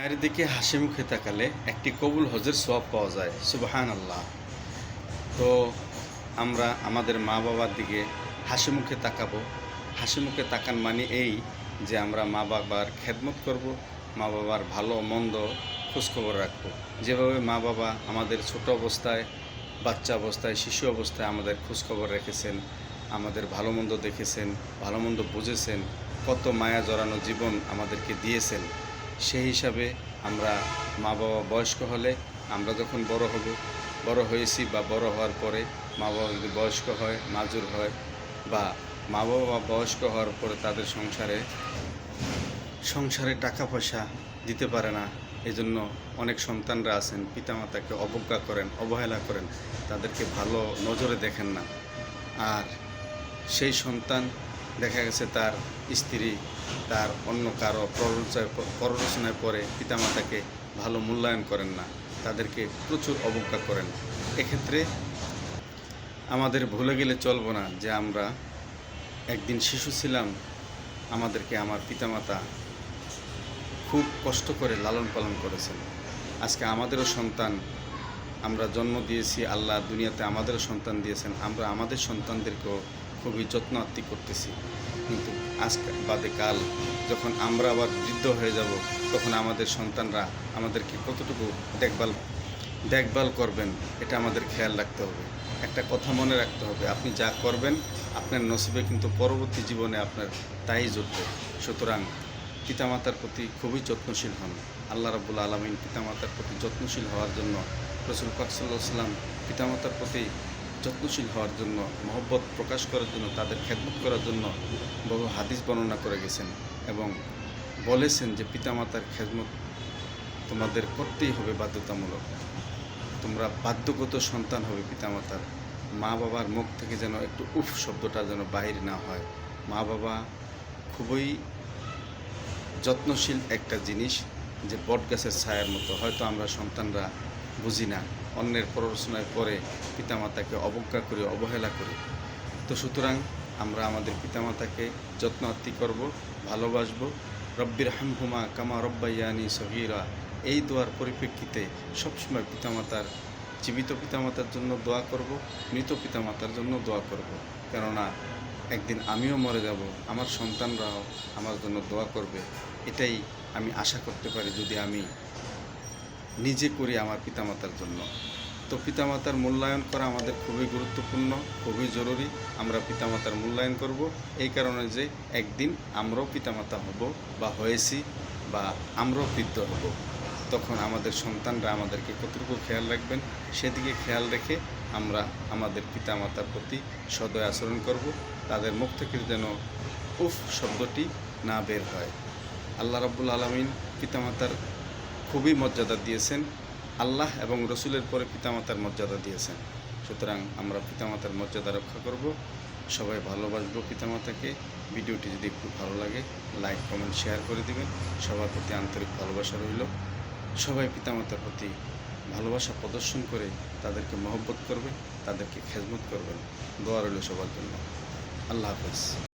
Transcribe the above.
মায়ের দিকে হাসি মুখে তাকালে একটি কবুল হজের সওয়াব পাওয়া যায় সুবাহান আল্লাহ তো আমরা আমাদের মা বাবার দিকে হাসি মুখে তাকাবো। হাসি মুখে তাকান মানে এই যে আমরা মা বাবার খেদমত করব মা বাবার ভালো মন্দ খোঁজখবর রাখব। যেভাবে মা বাবা আমাদের ছোট অবস্থায়, বাচ্চা অবস্থায়, শিশু অবস্থায় আমাদের খোঁজখবর রেখেছেন, আমাদের ভালো মন্দ দেখেছেন, ভালো মন্দ বুঝেছেন, কত মায়া জড়ানো জীবন আমাদেরকে দিয়েছেন। সেই হিসাবে আমরা মা বাবা বয়স্ক হলে আমরা যখন বড় হব, বড় হয়েছি বা বড় হওয়ার পরে মা বাবা যদি বয়স্ক হয়, মাজুর হয় বা মা বাবা বয়স্ক হওয়ার পরে তাদের সংসারে সংসারে টাকা পয়সা দিতে পারে না, এজন্য অনেক সন্তানরা আছেন, পিতামাতাকে অবজ্ঞা করেন, অবহেলা করেন, তাদেরকে ভালো নজরে দেখেন না। আর সেই সন্তান দেখা গেছে তার স্ত্রী, তার অন্য কারও প্ররোচনায় পরে পিতামাতাকে ভালো মূল্যায়ন করেন না। তাদেরকে প্রচুর অবজ্ঞা করেন। এক্ষেত্রে আমাদের ভুলে গেলে চলবো না যে আমরা একদিন শিশু ছিলাম, আমাদেরকে আমার পিতামাতা খুব কষ্ট করে লালন পালন করেছেন। আজকে আমাদেরও সন্তান, আমরা জন্ম দিয়েছি, আল্লাহ দুনিয়াতে আমাদেরও সন্তান দিয়েছেন, আমরা আমাদের সন্তানদেরকেও খুবই যত্ন আত্মি করতেছি। কিন্তু আজ বাদে কাল যখন আমরা আবার বৃদ্ধ হয়ে যাব, তখন আমাদের সন্তানরা আমাদেরকে কতটুকু দেখভাল দেখভাল করবেন, এটা আমাদের খেয়াল রাখতে হবে। একটা কথা মনে রাখতে হবে, আপনি যা করবেন, আপনার নসিবে কিন্তু পরবর্তী জীবনে আপনার তাই জুটবে। সুতরাং পিতামাতার প্রতি খুবই যত্নশীল হন। আল্লাহ রাবুল আলমিন পিতামাতার প্রতি যত্নশীল হওয়ার জন্য রসুল পাকসাল্লাহ সাল্লাম পিতামাতার প্রতি যত্নশীল হওয়ার জন্য, মহব্বত প্রকাশ করার জন্য, তাদের খেদমত করার জন্য বহু হাদিস বর্ণনা করে গেছেন এবং বলেছেন যে পিতামাতার খেদমত তোমাদের করতেই হবে বাধ্যতামূলক। তোমরা বাধ্যগত সন্তান হবে পিতামাতার। মা বাবার মুখ থেকে যেন একটু উফ শব্দটা যেন বাহির না হয়। মা বাবা খুবই যত্নশীল একটা জিনিস যে বট গাছের ছায়ার মতো। হয়তো আমরা সন্তানরা বুঝি না। অন্যের প্ররোচনায় পরে পিতামাতাকে অবজ্ঞা করি, অবহেলা করি। তো সুতরাং আমরা আমাদের পিতামাতাকে যত্ন আত্মি করব, ভালোবাসবো। রব্বির হামহুমা কামা রব্বাইয়ানি সহিরা এই দোয়ার পরিপ্রেক্ষিতে সবসময় পিতামাতার, জীবিত পিতামাতার জন্য দোয়া করব, মৃত পিতামাতার জন্য দোয়া করব। কেননা একদিন আমিও মরে যাব, আমার সন্তানরাও আমার জন্য দোয়া করবে। এটাই আমি আশা করতে পারি যদি আমি নিজে করি আমার পিতামাতার জন্য। তো পিতামাতার মূল্যায়ন করা আমাদের খুবই গুরুত্বপূর্ণ, খুবই জরুরি। আমরা পিতামাতার মূল্যায়ন করব এই কারণে যে একদিন আমরাও পিতামাতা হব বা হয়েছি বা আমরাও বৃদ্ধ হব। তখন আমাদের সন্তানরা আমাদেরকে কতটুকু খেয়াল রাখবেন সেদিকে খেয়াল রেখে আমরা আমাদের পিতামাতার প্রতি সদয় আচরণ করব। তাদের মুখ থেকে যেন উফ শব্দটি না বের হয়। আল্লাহ রাব্বুল আলমিন পিতামাতার খুবই মর্যাদা দিয়েছেন। আল্লাহ এবং রসুলের পরে পিতামাতার মর্যাদা দিয়েছেন। সুতরাং আমরা পিতামাতার মর্যাদা রক্ষা করব। সবাই ভালোবাসবো পিতামাতাকে। ভিডিওটি যদি একটু ভালো লাগে লাইক কমেন্ট শেয়ার করে দিবেন। সবার প্রতি আন্তরিক ভালোবাসা রইল। সবাই পিতামাতার প্রতি ভালোবাসা প্রদর্শন করে তাদেরকে মহব্বত করবেন, তাদেরকে খেজমত করবেন। দোয়া রইল সবার জন্য। আল্লাহ হাফেজ।